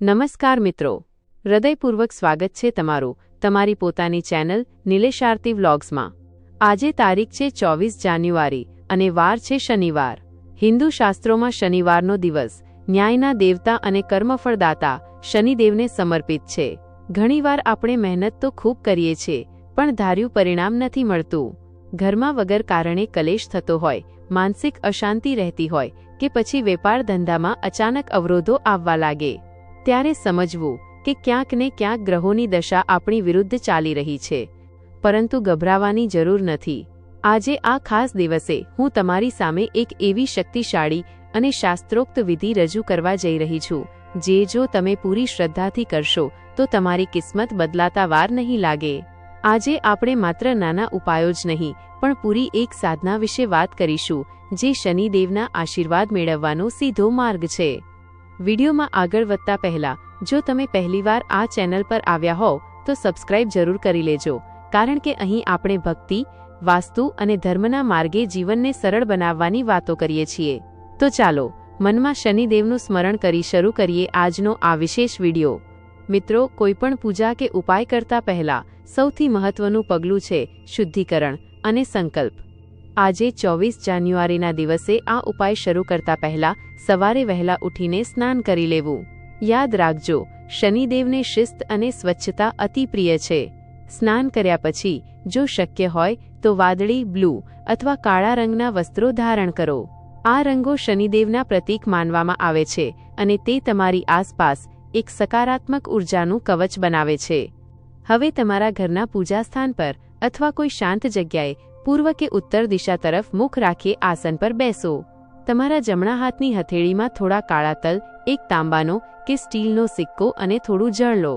નમસ્કાર મિત્રો. હૃદયપૂર્વક સ્વાગત છે તમારું, તમારી પોતાની ચેનલ નિલેશ આરતી વ્લોગ્સમાં. આજે તારીખ છે ચોવીસ જાન્યુઆરી અને વાર છે શનિવાર. હિન્દુ શાસ્ત્રોમાં શનિવારનો દિવસ ન્યાયના દેવતા અને કર્મફળદાતા શનિદેવને સમર્પિત છે. ઘણીવાર આપણે મહેનત તો ખૂબ કરીએ છીએ, પણ ધાર્યું પરિણામ નથી મળતું. ઘરમાં વગર કારણે કલેશ થતો હોય, માનસિક અશાંતિ રહેતી હોય કે પછી વેપાર ધંધામાં અચાનક અવરોધો આવવા લાગે. ત્યારે સમજવું કે ક્યાંક ને ક્યાંક ગ્રહોની દશા આપણી વિરુદ્ધ ચાલી રહી છે. પરંતુ ગભરાવાની જરૂર નથી. આજે આ ખાસ દિવસે હું તમારી સામે એક એવી શક્તિશાળી અને શાસ્ત્રોક્ત વિધિ રજૂ કરવા જઈ રહી છું, જે જો તમે પૂરી શ્રદ્ધાથી કરશો, તો તમારી કિસ્મત બદલાતા વાર નહીં લાગે. આજે આપણે માત્ર નાના ઉપાયો જ નહીં, પણ પૂરી એક સાધના વિશે વાત કરીશું, જે શનિદેવના આશીર્વાદ મેળવવાનો સીધો માર્ગ છે. વિડીયોમાં આગળ વધતા પહેલા, જો તમે પહેલીવાર આ ચેનલ પર આવ્યા હોવ, તો સબસ્ક્રાઇબ જરૂર કરી લેજો, કારણ કે અહીં આપણે ભક્તિ, વાસ્તુ અને ધર્મના માર્ગે જીવનને સરળ બનાવવાની વાતો કરીએ છીએ. તો ચાલો, મનમાં શનિદેવનું સ્મરણ કરી શરૂ કરીએ આજનો આ વિશેષ વીડિયો. મિત્રો, કોઈપણ પૂજા કે ઉપાય કરતા પહેલા, સૌથી મહત્વનું પગલું છે શુદ્ધિકરણ અને સંકલ્પ. આજે ચોવીસ જાન્યુઆરીના દિવસે આ ઉપાય શરૂ કરતા પહેલા સવારે વહેલા ઉઠીને સ્નાન કરી લેવું. યાદ રાખજો, શનિદેવને શિસ્ત અને સ્વચ્છતા અતિ પ્રિય છે. સ્નાન કર્યા પછી, જો શક્ય હોય, તો વાદળી, બ્લુ અથવા કાળા રંગના વસ્ત્રો ધારણ કરો. આ રંગો શનિદેવના પ્રતીક માનવામાં આવે છે અને તે તમારી આસપાસ એક સકારાત્મક ઉર્જાનું કવચ બનાવે છે. હવે તમારા ઘરના પૂજા સ્થાન પર અથવા કોઈ શાંત જગ્યાએ પૂર્વ કે ઉત્તર દિશા તરફ મુખ રાખી આસન પર બેસો. તમારા જમણા હાથની હથેળીમાં થોડા કાળા તલ, એક તાંબાનો કે સ્ટીલનો સિક્કો અને થોડું જળ લો.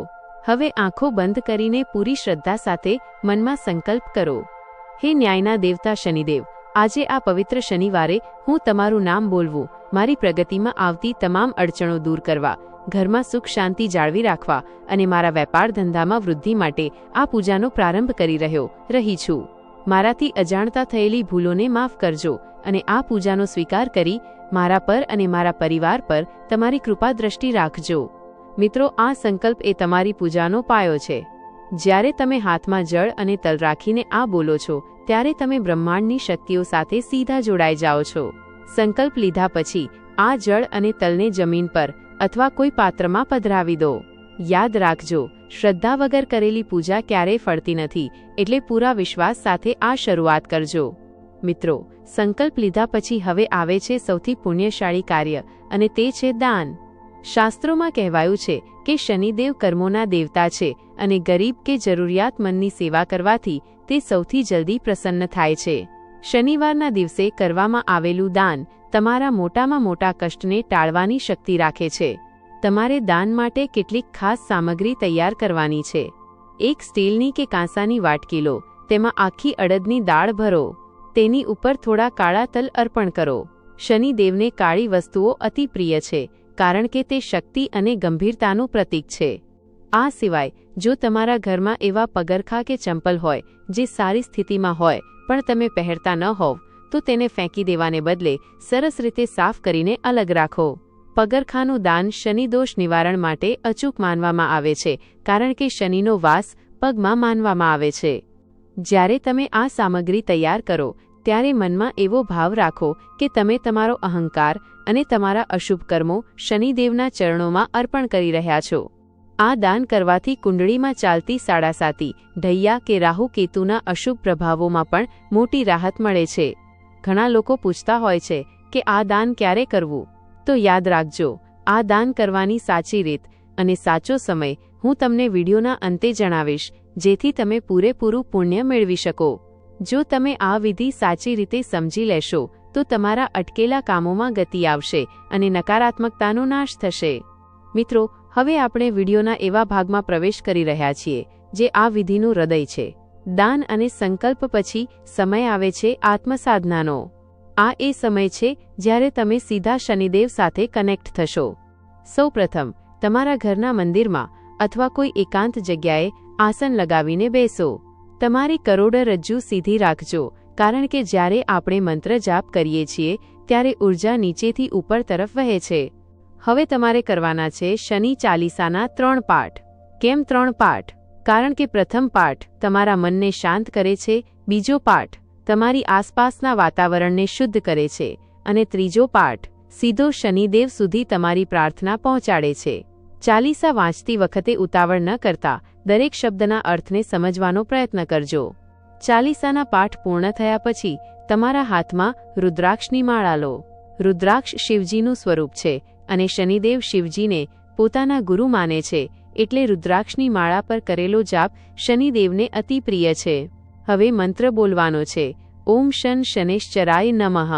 હવે આંખો બંધ કરીને પૂરી શ્રદ્ધા સાથે મનમાં સંકલ્પ કરો. હે ન્યાયના દેવતા શનિદેવ, આજે આ પવિત્ર શનિવારે હું તમારું નામ બોલવું, મારી પ્રગતિમાં આવતી તમામ અડચણો દૂર કરવા, ઘરમાં સુખ શાંતિ જાળવી રાખવા અને મારા વેપાર ધંધામાં વૃદ્ધિ માટે આ પૂજાનો પ્રારંભ કરી રહ્યો, રહી છું. મારાથી અજાણતા થયેલી ભૂલોને માફ કરજો અને આ પૂજાનો સ્વીકાર કરી મારા પર અને મારા પરિવાર પર તમારી કૃપા દ્રષ્ટિ રાખજો. મિત્રો, આ સંકલ્પ એ તમારી પૂજાનો પાયો છે. જ્યારે તમે હાથમાં જળ અને તલ રાખીને આ બોલો છો, ત્યારે તમે બ્રહ્માંડની શક્તિઓ સાથે સીધા જોડાઈ જાઓ છો. સંકલ્પ લીધા પછી આ જળ અને તલને જમીન પર અથવા કોઈ પાત્રમાં પધરાવી દો. યાદ રાખજો, શ્રદ્ધા વગર કરેલી પૂજા ક્યારેય ફળતી નથી, એટલે પૂરા વિશ્વાસ સાથે આ શરૂઆત કરજો. મિત્રો, સંકલ્પ લીધા પછી હવે આવે છે સૌથી પુણ્યશાળી કાર્ય, અને તે છે દાન. શાસ્ત્રોમાં કહેવાયું છે કે શનિદેવ કર્મોના દેવતા છે, અને ગરીબ કે જરૂરિયાતમંદની સેવા કરવાથી તે સૌથી જલ્દી પ્રસન્ન થાય છે. શનિવારના દિવસે કરવામાં આવેલું દાન તમારા મોટામાં મોટા કષ્ટને ટાળવાની શક્તિ રાખે છે. તમારે દાન માટે કેટલીક ખાસ સામગ્રી તૈયાર કરવાની છે. એક સ્ટીલની કે કાંસાની વાટકી લો તેમાં આખી અડદની દાળ ભરો. તેની ઉપર થોડા કાળા તલ અર્પણ કરો. શનિદેવને કાળી વસ્તુઓ અતિ પ્રિય છે, કારણ કે તે શક્તિ અને ગંભીરતાનું પ્રતીક છે. આ સિવાય, જો તમારા ઘરમાં એવા પગરખા કે ચંપલ હોય, જે સારી સ્થિતિમાં હોય, પણ તમે પહેરતા ન હોવ, તો તેને ફેંકી દેવાને બદલે સરસ રીતે સાફ કરીને અલગ રાખો. પગરખાનું દાન શનિદોષ નિવારણ માટે અચૂક માનવામાં આવે છે, કારણ કે શનિનો વાસ પગમાં માનવામાં આવે છે. જ્યારે તમે આ સામગ્રી તૈયાર કરો, ત્યારે મનમાં એવો ભાવ રાખો કે તમે તમારો અહંકાર અને તમારા અશુભ કર્મો શનિદેવના ચરણોમાં અર્પણ કરી રહ્યા છો. આ દાન કરવાથી કુંડળીમાં ચાલતી સાડાસાતી ઢૈયા કે રાહુ કેતુના અશુભ પ્રભાવોમાં પણ મોટી રાહત મળે છે. ઘણા લોકો પૂછતા હોય છે કે આ દાન ક્યારે કરવું? તો યાદ રાખજો, આ દાન કરવાની સાચી રીત અને સાચો સમય હું તમને વિડીયોના અંતે જણાવીશ, જેથી તમે પૂરેપૂરું પુણ્ય મેળવી શકો. જો તમે આ વિધિ સાચી રીતે સમજી લેશો, તો તમારા અટકેલા કામોમાં ગતિ આવશે અને નકારાત્મકતાનો નાશ થશે. મિત્રો, હવે આપણે વિડીયોના એવા ભાગમાં પ્રવેશ કરી રહ્યા છીએ, જે આ વિધિનું હૃદય છે. દાન અને સંકલ્પ પછી સમય આવે છે આત્મસાધનાનો. આ એ સમય છે જ્યારે તમે સીધા શનિદેવ સાથે કનેક્ટ થશો. સૌપ્રથમ, તમારા ઘરના મંદિરમાં અથવા કોઈ એકાંત જગ્યાએ આસન લગાવીને બેસો. તમારી કરોડરજ્જુ સીધી રાખજો, કારણ કે જ્યારે આપણે મંત્ર જાપ કરીએ છીએ, ત્યારે ઊર્જા નીચેથી ઉપર તરફ વહે છે. હવે તમારે કરવાના છે શનિ ચાલીસાના ત્રણ પાઠ. કેમ ત્રણ પાઠ? કારણ કે પ્રથમ પાઠ તમારા મનને શાંત કરે છે, બીજો પાઠ તમારી આસપાસના વાતાવરણને શુદ્ધ કરે છે અને ત્રીજો પાઠ, સીધો શનિદેવ સુધી તમારી પ્રાર્થના પહોંચાડે છે. ચાલીસા વાંચતી વખતે ઉતાવળ ન કરતા દરેક શબ્દના અર્થને સમજવાનો પ્રયત્ન કરજો. ચાલીસાના પાઠ પૂર્ણ થયા પછી તમારા હાથમાં રુદ્રાક્ષની માળા લો રુદ્રાક્ષ શિવજીનું સ્વરૂપ છે અને શનિદેવ શિવજીને પોતાના ગુરુ માને છે, એટલે રુદ્રાક્ષની માળા પર કરેલો જાપ શનિદેવને અતિ પ્રિય છે. હવે મંત્ર બોલવાનો છે. ઓમ શન શનેશ્ચરાય નમઃ.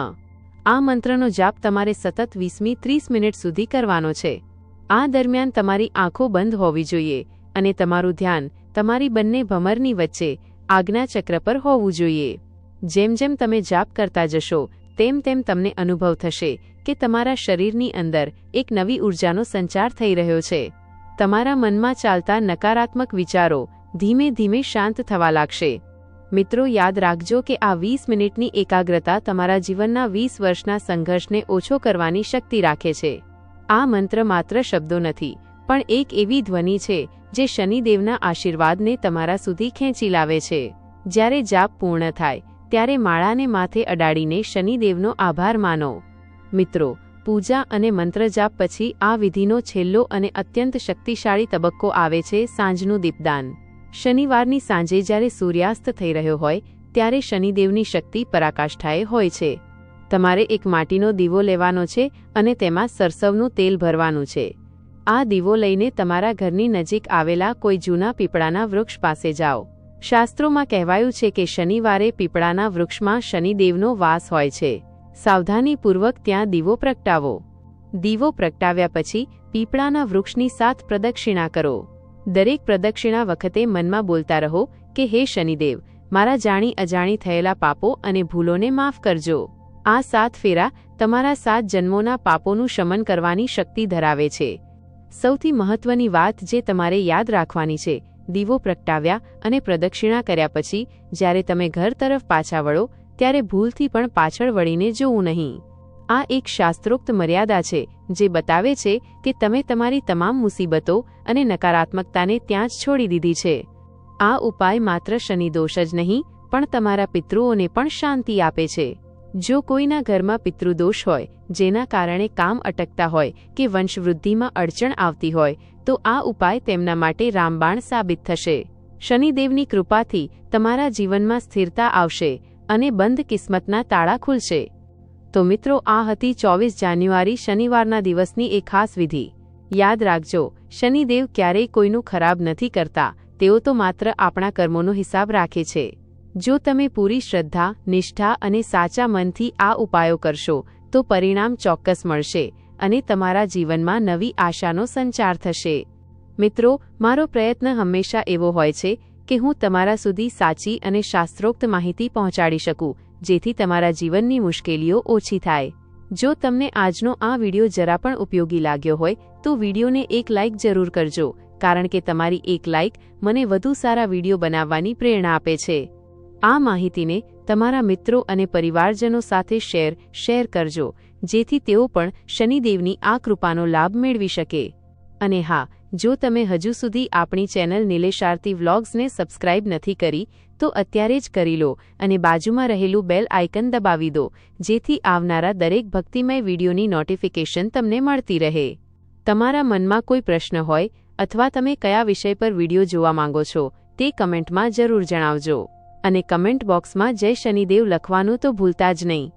આ મંત્રનો જાપ તમારે સતત વીસમી ત્રીસ મિનિટ સુધી કરવાનો છે. આ દરમિયાન તમારી આંખો બંધ હોવી જોઈએ અને તમારું ધ્યાન તમારી બંને ભમરની વચ્ચે આજ્ઞાચક્ર પર હોવું જોઈએ. જેમ જેમ તમે જાપ કરતા જશો, તેમ તેમ તમને અનુભવ થશે કે તમારા શરીરની અંદર એક નવી ઊર્જાનો સંચાર થઈ રહ્યો છે. તમારા મનમાં ચાલતા નકારાત્મક વિચારો ધીમે ધીમે શાંત થવા લાગશે. મિત્રો યાદ રાખજો કે આ વીસ મિનિટની એકાગ્રતા તમારા જીવનના વીસ વર્ષના સંઘર્ષને ઓછો કરવાની શક્તિ રાખે છે. આ મંત્ર માત્ર શબ્દો નથી, પણ એક એવી ધ્વનિ છે, જે શનિદેવના આશીર્વાદને તમારા સુધી ખેંચી લાવે છે. જ્યારે જાપ પૂર્ણ થાય, ત્યારે માળાને માથે અડાડીને શનિદેવનો આભાર માનો. મિત્રો, પૂજા અને મંત્ર જાપ પછી આ વિધિનો છેલ્લો અને અત્યંત શક્તિશાળી તબક્કો આવે છે સાંજનું દીપદાન. શનિવારની સાંજે જ્યારે સૂર્યાસ્ત થઈ રહ્યો હોય, ત્યારે શનિદેવની શક્તિ પરાકાષ્ઠાએ હોય છે. તમારે એક માટીનો દીવો લેવાનો છે અને તેમાં સરસવનું તેલ ભરવાનું છે. આ દીવો લઈને તમારા ઘરની નજીક આવેલા કોઈ જૂના પીપળાના વૃક્ષ પાસે જાઓ. શાસ્ત્રોમાં કહેવાયું છે કે શનિવારે પીપળાના વૃક્ષમાં શનિદેવનો વાસ હોય છે. સાવધાનીપૂર્વક ત્યાં દીવો પ્રગટાવો. દીવો પ્રગટાવ્યા પછી પીપળાના વૃક્ષની સાત પ્રદક્ષિણા કરો. દરેક પ્રદક્ષિણા વખતે મનમાં બોલતા રહો કે, હે શનિદેવ, મારા જાણી અજાણી થયેલા પાપો અને ભૂલોને માફ કરજો. આ સાત ફેરા તમારા સાત જન્મોના પાપોનું શમન કરવાની શક્તિ ધરાવે છે. સૌથી મહત્વની વાત જે તમારે યાદ રાખવાની છે, દીવો પ્રગટાવ્યા અને પ્રદક્ષિણા કર્યા પછી, જ્યારે તમે ઘર તરફ પાછા વળો, ત્યારે ભૂલથી પણ પાછળ વળીને જોવું નહીં. આ એક શાસ્ત્રોક્ત મર્યાદા છે, જે બતાવે છે કે તમે તમારી તમામ મુસીબતો અને નકારાત્મકતાને ત્યાં જ છોડી દીધી છે. આ ઉપાય માત્ર શનિદોષ જ નહીં, પણ તમારા પિતૃઓને પણ શાંતિ આપે છે. જો કોઈના ઘરમાં પિતૃદોષ હોય, જેના કારણે કામ અટકતા હોય કે વંશવૃદ્ધિમાં અડચણ આવતી હોય, તો આ ઉપાય તેમના માટે રામબાણ સાબિત થશે. શનિદેવની કૃપાથી તમારા જીવનમાં સ્થિરતા આવશે અને બંધ કિસ્મતના તાળા ખુલશે. તો મિત્રો, આ હતી ચોવીસ જાન્યુઆરી શનિવારના દિવસની એક ખાસ વિધિ. યાદ રાખજો, શનિદેવ ક્યારેય કોઈનું ખરાબ નથી કરતા, તેઓ તો માત્ર આપણા કર્મોનો હિસાબ રાખે છે. જો તમે પૂરી શ્રદ્ધા, નિષ્ઠા અને સાચા મનથી આ ઉપાયો કરશો, તો પરિણામ ચોક્કસ મળશે અને તમારા જીવનમાં નવી આશાનો સંચાર થશે. મિત્રો, મારો પ્રયત્ન હંમેશા એવો હોય છે કે હું તમારા સુધી સાચી અને શાસ્ત્રોક્ત માહિતી પહોંચાડી શકું જેથી તમારા જીવનની મુશ્કેલીઓ ઓછી થાય. જો તમને આજનો આ વીડિયો જરા પણ ઉપયોગી લાગ્યો હોય, તો વિડીયોને એક લાઇક જરૂર કરજો, કારણ કે તમારી એક લાઇક મને વધુ સારા વીડિયો બનાવવાની પ્રેરણા આપે છે. આ માહિતીને તમારા મિત્રો અને પરિવારજનો સાથે શેર શેર કરજો, જેથી તેઓ પણ શનિદેવની આ કૃપાનો લાભ મેળવી શકે. અને હા જો તમે હજુ સુધી આપણી ચેનલ નિલેશ વ્લોગ્સને સબસ્ક્રાઇબ નથી કરી, તો અત્યારે જ કરી લો અને બાજુમાં રહેલું બેલ આઇકન દબાવી દો, જેથી આવનારા દરેક ભક્તિમય વિડીયોની નોટિફિકેશન તમને મળતી રહે. તમારા મનમાં કોઈ પ્રશ્ન હોય અથવા તમે કયા વિષય પર વીડિયો જોવા માંગો છો, તે કમેન્ટમાં જરૂર જણાવજો. અને કમેન્ટ બોક્સમાં જય શનિદેવ લખવાનું તો ભૂલતા જ નહીં.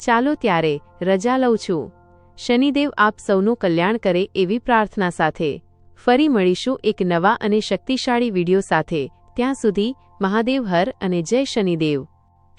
ચાલો ત્યારે રજા લઉં છું. શનિદેવ આપ સૌનું કલ્યાણ કરે એવી પ્રાર્થના સાથે. ફરી મળીશું એક નવા અને શક્તિશાળી વીડિયો સાથે. ત્યાં સુધી મહાદેવ હર અને જય શનિદેવ.